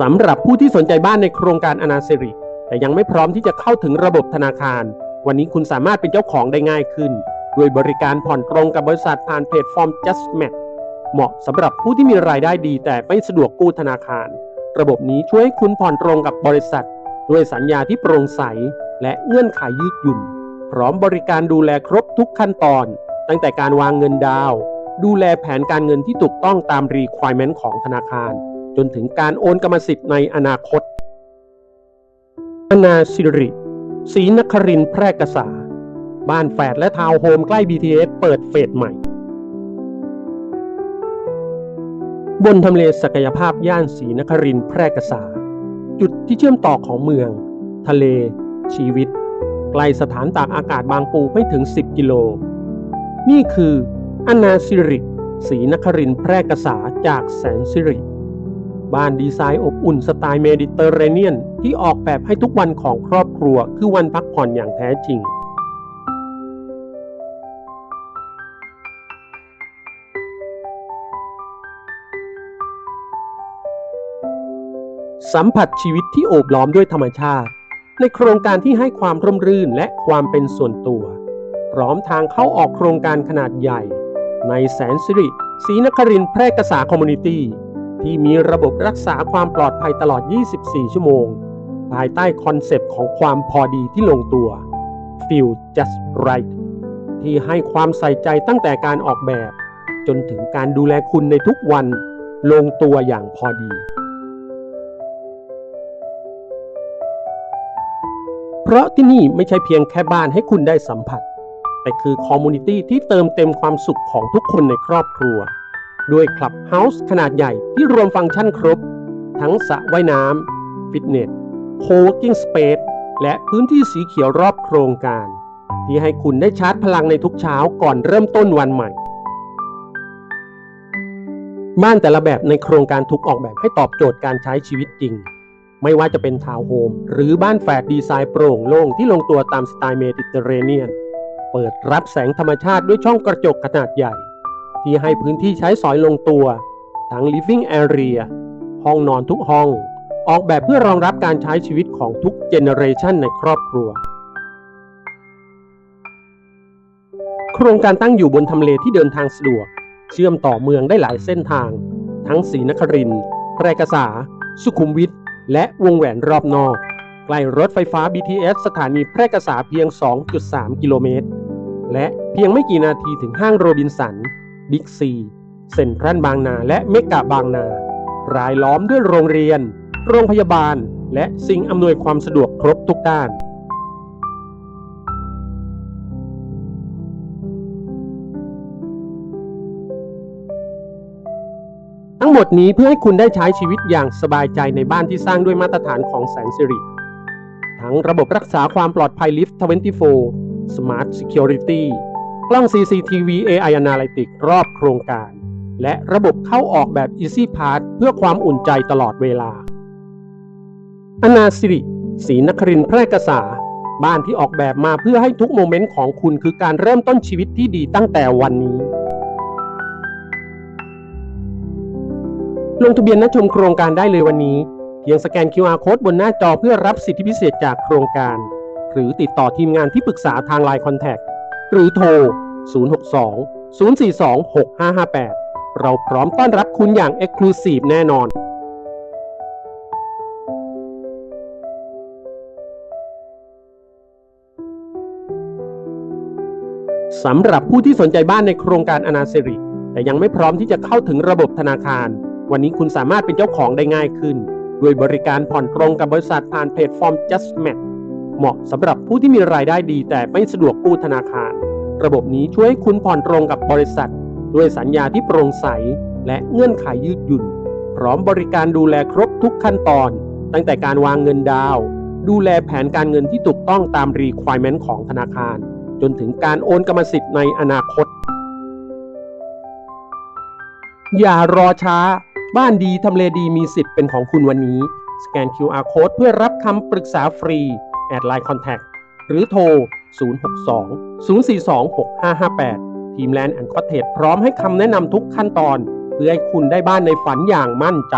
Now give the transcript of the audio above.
สำหรับผู้ที่สนใจบ้านในโครงการอนาสิริแต่ยังไม่พร้อมที่จะเข้าถึงระบบธนาคาร วันนี้คุณสามารถเป็นเจ้าของได้ง่ายขึ้น ด้วยบริการผ่อนตรงกับบริษัทผ่านแพลตฟอร์ม JustMat เหมาะสำหรับผู้ที่มีรายได้ดี แต่ไม่สะดวกกู้ธนาคาร ระบบนี้ช่วยให้คุณผ่อนตรงกับบริษัท ด้วยสัญญาที่โปร่งใส และเงื่อนไขยืดหยุ่น พร้อมบริการดูแลครบทุกขั้นตอน ตั้งแต่การวางเงินดาว ดูแลแผนการเงินที่ถูกต้องตาม requirement ของธนาคาร จนถึงการโอนกรรมสิทธิ์ในอนาคต อนาสิริศรีนครินแพร่กษา บ้านแฝดและทาวน์โฮมใกล้ BTS เปิดเฟสใหม่ บนทำเลศักยภาพย่านศรีนครินแพร่กษา จุดที่เชื่อมต่อของเมือง ทะเล ชีวิตไกลสถานตากอากาศบางปูไม่ถึง 10 กิโล นี่คืออนาสิริศรีนครินแพร่กษาจากแสนสิริ บ้านดีไซน์อบอุ่นสไตล์เมดิเตอร์เรเนียน ที่ออกแบบให้ทุกวันของครอบครัวคือวันพักผ่อนอย่างแท้จริง สัมผัสชีวิตที่โอบล้อมด้วยธรรมชาติ ในโครงการที่ให้ความร่มรื่นและความเป็นส่วนตัว พร้อมทางเข้าออกโครงการขนาดใหญ่ ในแสนสิริศรีนครินทร์แพร่กษาคอมมูนิตี้ ที่มีระบบรักษาความปลอดภัยตลอด 24 ชั่วโมง ภายใต้คอนเซปต์ของความพอดีที่ลงตัว Feel Just Right ที่ให้ความใส่ใจตั้งแต่การออกแบบ จนถึงการดูแลคุณในทุกวันลงตัวอย่างพอดี เพราะที่นี่ไม่ใช่เพียงแค่บ้านให้คุณได้สัมผัส แต่คือคอมมูนิตี้ที่เติมเต็มความสุขของทุกคนในครอบครัว ด้วยคลับเฮาส์ขนาดใหญ่ที่รวมฟังก์ชันครบ ทั้งสระว่ายน้ำฟิตเนสโค w กิ้งสเปซและพื้นที่สีเขียวรอบโครงการ ที่ให้คุณได้ชาร์จพลังในทุกเช้าก่อนเริ่มต้นวันใหม่ บ้านแต่ละแบบในโครงการถูกออกแบบให้ตอบโจทย์การใช้ชีวิตจริง ไม่ว่าจะเป็นทาวน์โฮมหรือบ้านแฝดดีไซน์โปร่งโล่งที่ลงตัวตามสไตล์เมดิเตอร์เรเนียน เปิดรับแสงธรรมชาติด้วยช่องกระจกขนาดใหญ่ ที่ให้พื้นที่ใช้สอยลงตัว ทั้ง living area ห้องนอนทุกห้อง ออกแบบเพื่อรองรับการใช้ชีวิตของทุกเจเนอเรชันในครอบครัว โครงการตั้งอยู่บนทำเลที่เดินทางสะดวก เชื่อมต่อเมืองได้หลายเส้นทาง ทั้งศรีนครินทร์แพร่กษา สุขุมวิทและวงแหวนรอบนอกใกล้รถไฟฟ้า BTS สถานีแพร่กษาเพียง 2.3 กิโลเมตร และเพียงไม่กี่นาทีถึงห้างโรบินสัน บิ๊กซีเซ็นทรัลบางนาและเมกะบางนารายล้อมด้วยโรงเรียน โรงพยาบาล และสิ่งอำนวยความสะดวกครบทุกด้านทั้งหมดนี้เพื่อให้คุณได้ใช้ชีวิตอย่างสบายใจในบ้านที่สร้างด้วยมาตรฐานของแสนสิริ ทั้งระบบรักษาความปลอดภัยลิฟต์24 Smart Security กล้อง CCTV AI Analytics รอบโครงการ และระบบเข้าออกแบบ Easy Pass เพื่อความอุ่นใจตลอดเวลา อนาสิริศรีนครินทร์แพร่กษา บ้านที่ออกแบบมาเพื่อให้ทุกโมเมนต์ของคุณคือการเริ่มต้นชีวิตที่ดีตั้งแต่วันนี้ ลงทะเบียนนัดชมโครงการได้เลยวันนี้เพียงสแกน QR Code บนหน้าจอเพื่อรับสิทธิพิเศษจากโครงการ หรือติดต่อทีมงานที่ปรึกษาทาง Line Contact หรือโทร 062 042 6558 เราพร้อมต้อนรับคุณอย่าง Exclusive แน่นอนสำหรับผู้ที่สนใจบ้านในโครงการอนาสิริแต่ยังไม่พร้อมที่จะเข้าถึงระบบธนาคาร วันนี้คุณสามารถเป็นเจ้าของได้ง่ายขึ้น ด้วยบริการผ่อนตรงกับบริษัทผ่านแพลตฟอร์ม justmatch เหมาะสำหรับผู้ที่มีรายได้ดีแต่ไม่สะดวกกู้ธนาคาร ระบบนี้ช่วยให้คุณผ่อนตรงกับบริษัท ด้วยสัญญาที่โปร่งใส และเงื่อนไขยืดหยุ่น พร้อมบริการดูแลครบทุกขั้นตอน ตั้งแต่การวางเงินดาว ดูแลแผนการเงินที่ถูกต้องตาม requirement ของธนาคาร จนถึงการโอนกรรมสิทธิ์ในอนาคต อย่ารอช้า บ้านดีทำเลดีมีสิทธิ์เป็นของคุณวันนี้ สแกน QR Code เพื่อรับคำปรึกษาฟรีแอดไลน์คอนแทค หรือโทร 062 042 6558 ทีมแลนด์แอนด์คอเทจพร้อมให้คำแนะนำทุกขั้นตอน เพื่อให้คุณได้บ้านในฝันอย่างมั่นใจ